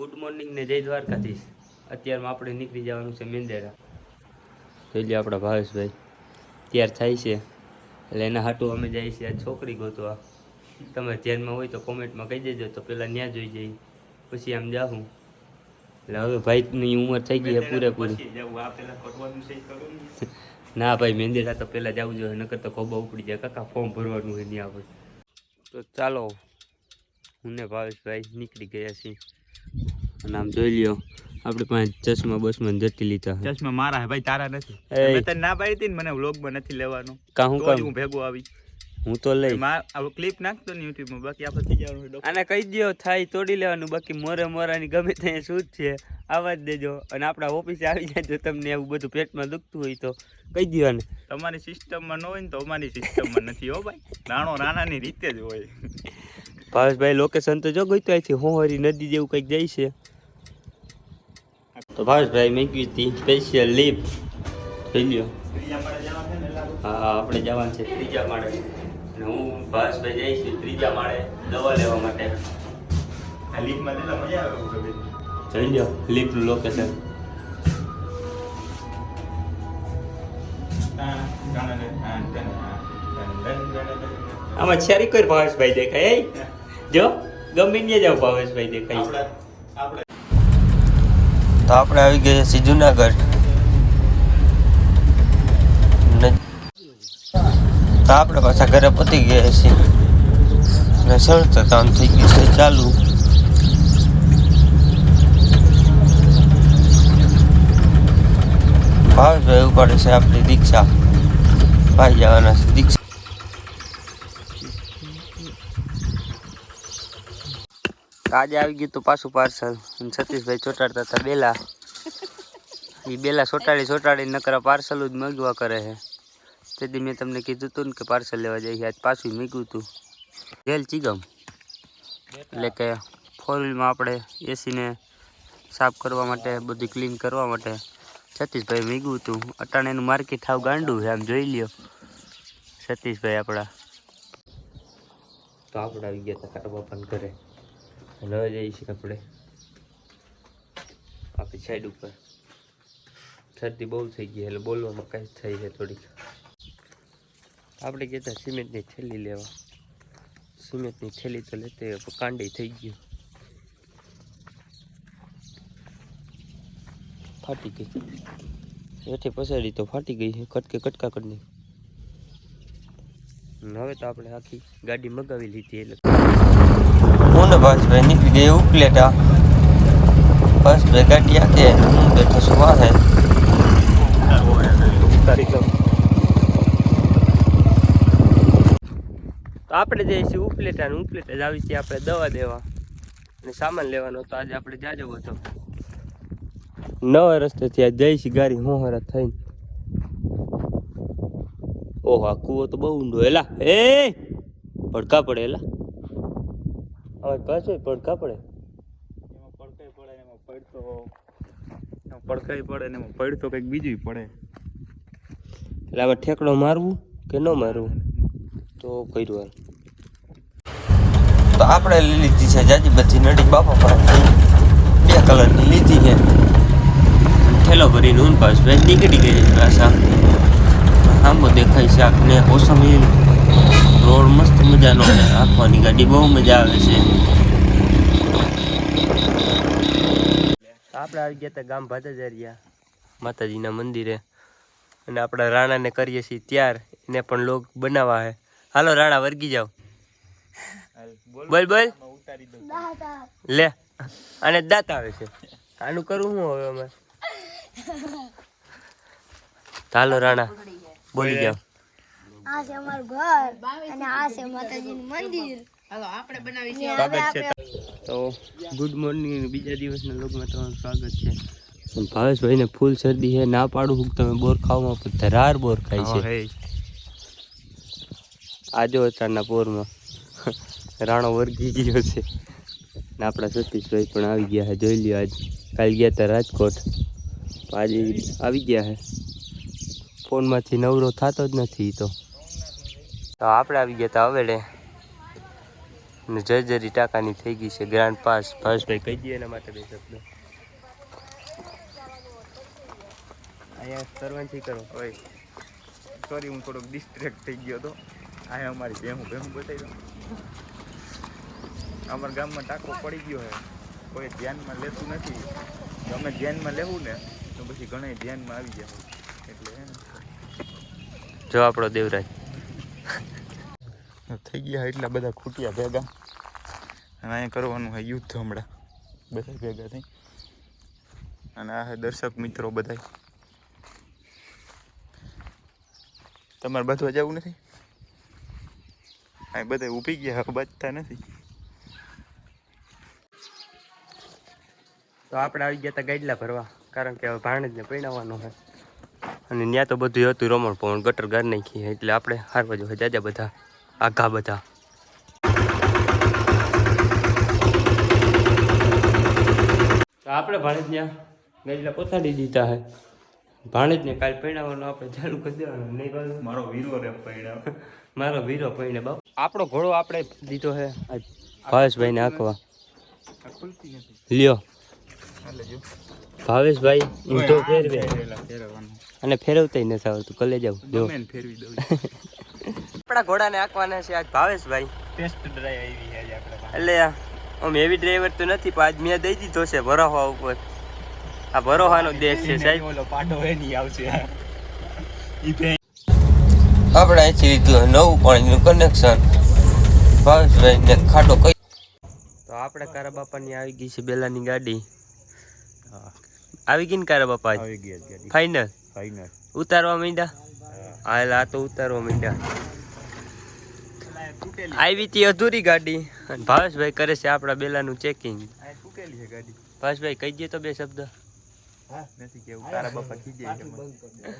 Good morning ને જય દ્વારકાધીશ. અત્યારમાં આપણે નીકળી જવાનું છે મેંદેરા. જોઈ લે આપણા ભાવેશભાઈ. તૈયાર થાય છે. એટલે એના હાટું અમે જઈએ છીએ આ છોકરી ગોતવા. તમે ધ્યાનમાં હોય તો કોમેન્ટમાં કહી દેજો તો પહેલાં ત્યાં જોઈ જઈ પછી આમ જાઉં એટલે હવે ભાઈની ઉંમર થઈ ગઈ છે પૂરેપૂરી. ના? ભાઈ મેંદેરા તો પહેલાં જવું જોઈએ નકર તો ખોબા ઉપડી જાય. કાકા ફોર્મ ભરવાનું હોય ત્યાં પછી તો ચાલો હું ને ભાવેશભાઈ નીકળી ગયા છીએ. અને આમ જોઈ લ્યો આપણે પાસે ચશ્મા બસમાં જતી લીધા ચશ્મા મારા ભાઈ તારા નથી. મેં તને ના પાડી હતી મને વ્લોગમાં નથી લેવાનું. કાં હું કામ? હું ભેગો આવી. હું તો લઈ. ક્લિપ નાખતો ને યુટ્યુબમાં બાકી આપણે થઈ જવાનું આને કહી દો થાય તોડી લેવાનું બાકી મોરે મોરાની ગમે ત્યાં શું છે આવા જ દેજો. અને આપણા ઓફિસે આવી જાય તો તમને એવું બધું પેટમાં દુખતું હોય તો કહી દો ને તમારી સિસ્ટમમાં ન હોય ને તો અમારી સિસ્ટમમાં નથી હો ભાઈ. રાણો નાનાની રીતે જ હોય. ભાવેશભાઈ લોકેશન તો જો ગઈ તો અહીંથી હોહરી નદી જેવું કંઈક જાય છે. તો ભાવેશભાઈ મેં કીધી હતી સ્પેશિયલ લીપ જોઈ ગયો. હા આપણે જવાનું છે ત્રીજા માળે. અને હું ભાવેશભાઈ જઈશ ત્રીજા માળે દવા લેવા માટે. આ લીપમાં મજા આવે જોઈ લો લીપનું લોકેશન આમાં છેરી કોઈ ભાવેશભાઈ દેખાય જો ગમે ત્યાં જાવ ભાવેશભાઈ દેખાય. તો આપણે આવી ગયા છીએ જુનાગઢ. તો આપણે પાછા ઘરે પતી ગયા છીએ. અને સરસ કામ થઈ ગયું છે ચાલુ. ભાવેશભાઈ ઉપાડે છે આપણી દીક્ષા. ભાઈ જવાના છે, દીક્ષા. આજે આવી ગયું તો પાછું પાર્સલ. સતીશભાઈ ચોટાડતા હતા બેલા. એ બેલા ચોટાડી ચોટાડી નકરા પાર્સલ જ મગવા કરે છે. તેથી મેં તમને કીધું હતું ને કે પાર્સલ લેવા જઈએ. આજ પાછું મૂક્યું હતું જેલ ચીગમ. એટલે કે ફોર વ્હીલમાં આપણે એસીને સાફ કરવા માટે, બધું ક્લીન કરવા માટે સતીશભાઈ મીગ્યું હતું અટાણે એનું માર્કેટ હાવ ગાંડું છે, આમ જોઈ લ્યો. સતીશભાઈ આપણા. તો આપણે આવી ગયા હતા કાકા બાપાને ઘરે. હવે જઈએ છીએ આપણે. આપણી સાઈડ ઉપર. શરદી બહુ થઈ ગઈ એટલે બોલવામાં કાંઈ થઈ છે થોડીક. આપણે કહેતા સિમેન્ટની થેલી લેવા. સિમેન્ટની થેલી તો લેતે હોય કાંડી થઈ ગયું. ફાટી ગઈ. એથી પસાડી તો ફાટી ગઈ છે, કટકે કટકા કરી હવે તો આપણે આખી ગાડી મગાવી લીધી એટલે હું બસ ભાઈ નીકળી ગઈ ઉપલેટા. બસ ભાઈ ગાડી આકે હું બેઠો છું, વાહે તો આપણે જઈએ છીએ ઉપલેટા ને ઉપલેટા જ આવી છીએ આપણે દવા દેવા. અને સામાન લેવાનો તો આજે આપણે જાજો હતો નવા રસ્તેથી આ જઈ છીએ ગાડી હોહરા થઈને. ઓહો, આ કૂવો તો બહુ ઊંડો એલા એ, પડકા પડે એલા અવાજ પાછો પડકા પડે. એમાં પડકાઈ પડે ને એમાં પડતો એમાં પડકાઈ પડે ને એમાં પડતો કંઈક બીજું પડે. એટલે હવે ઠેકડો મારવું કે ન મારવું? તો કર્યું હાલ. તો આપણે લીધી છે જાજી બધી નડી બાપા પર બે કલરની લીધી છે. ઠેલો ભરીને ઊન પાસ નીકળી ગઈ પાછા. આંબો દેખાય છે આપને ઓસમ હિલ રોડ મસ્ત મજાનો રાખવાની ગાડી બહુ મજા આવે છે. આપણે આવી ગયા હતા ગામ ભાદાજારિયા માતાજીના મંદિરે. અને આપણા રાણાને કરીએ છીએ ત્યાર. એને પણ લોક બનાવવા હે. હાલો રાણા, વર્ગી જાઓ. બોલ બોલ. લે અને દાંત આવે છે. આનું કરવું શું હવે અમે હાલો રાણા, બોલી જાઓ. આ છે અમારું ઘર અને આ છે માતાજીનું મંદિર. સ્વાગત તો ગુડ મોર્નિંગ બીજા દિવસના તમારું સ્વાગત છે. ભાવેશભાઈને ફૂલ શરદી છે ના પાડું હું તમે બોર ખાવામાં પણ ધરાર બોર ખાય છે. આજે અચારના પોરમાં રાણો વર્ગી ગયો છે. ને આપણા સતીશભાઈ પણ આવી ગયા છે જોઈ લ્યો આજ. કાલ ગયા હતા રાજકોટ. આજે આવી ગયા છે. ફોનમાંથી નવરો થતો જ નથી તો. તો આપણે આવી ગયા હતા હવેડે. અને જર્જરી ટાંકાની થઈ ગઈ છે ગ્રાન્ડ પાસ ભાઈ કહી દઈએ એના માટે બે શબ્દ. અહીંયા સરવાંચી કરો. ભાઈ સોરી હું થોડોક ડિસ્ટ્રેક્ટ થઈ ગયો હતો. અહીંયા અમારી ભેહું ભેહું બતાવી દઉં. અમારા ગામમાં ટાંકો પડી ગયો છે. કોઈ ધ્યાનમાં લેતું નથી. તો અમે ધ્યાનમાં લેવું ને તો પછી ઘણા ધ્યાનમાં આવી જાય એટલે જો આપણો દેવરાજ. થઈ ગયા એટલા બધા ખૂટ્યા ભેગા. અને અહીંયા કરવાનું હોય યુદ્ધ હમણાં, બધા ભેગા થઈ. અને આ દર્શક મિત્રો બધા તમારે બધવા જવું નથી? અહીં બધા ઊભી ગયા બચતા નથી. તો આપણે આવી ગયા હતા ગાડલા ભરવા, કારણ કે હવે ભાણેજને પરણાવવાનું છે. અને ત્યાં તો બધું હતું રમણ પવન ગટર ગાર નાખી એટલે આપણે હારવા જોઈએ જાજા બધા. આઘા બધા. તો આપણે ભાણેજને ગાઈડલા પોતાડી દીધા હે. ભાણેજને કાલ પૈણાવવાનું આપણે ચાલુ કરી દેવાનું નહીં બાજુ મારો વીરો રે પૈણા. મારો વીરો પૈણે બાપ. આપણો ઘોડો આપણે દીધો છે ભાવેશભાઈ ને આંકવા. લ્યો. ભાવેશભાઈ ઊંધો ફેરવે. અને ફેરવતાય નથી આવતું. કલે જાવ જો. ફેરવી દઉં. આપણા ઘોડાને આંકવાના છે આજ ભાવેશભાઈ. ટેસ્ટ ડ્રાઈવ આવી આજે આપણે એટલે આમ હેવી ડ્રાઈવર તો નથી પણ આજ મેં દઈ દીધો છે ભરોહા ઉપર. આ ભરોહાનો દેશ છે સાહેબ. ઓલો પાડો એની આવશે. આપણે અહીંથી લીધું નવું પાણીનું કનેક્શન ભાવેશભાઈને ખાટો કઈ તો આપણે કારા બાપાની આવી ગઈ છે બેલાની ગાડી. આવી ગઈ ને કારા બાપા? આવી ગયા ગાડી. ફાઈનલ ઉતારવા માંડ્યા? હાલ આ તો ઉતારવા માંડ્યા. આવી હતી અધૂરી ગાડી. અને ભાવેશભાઈ કરે છે આપણા બેલાનું ચેકિંગ આ તૂટેલી છે ગાડી. ભાવેશભાઈ કહી દે તો બે શબ્દ. હા નથી કેવું. તારા બાપા કીજે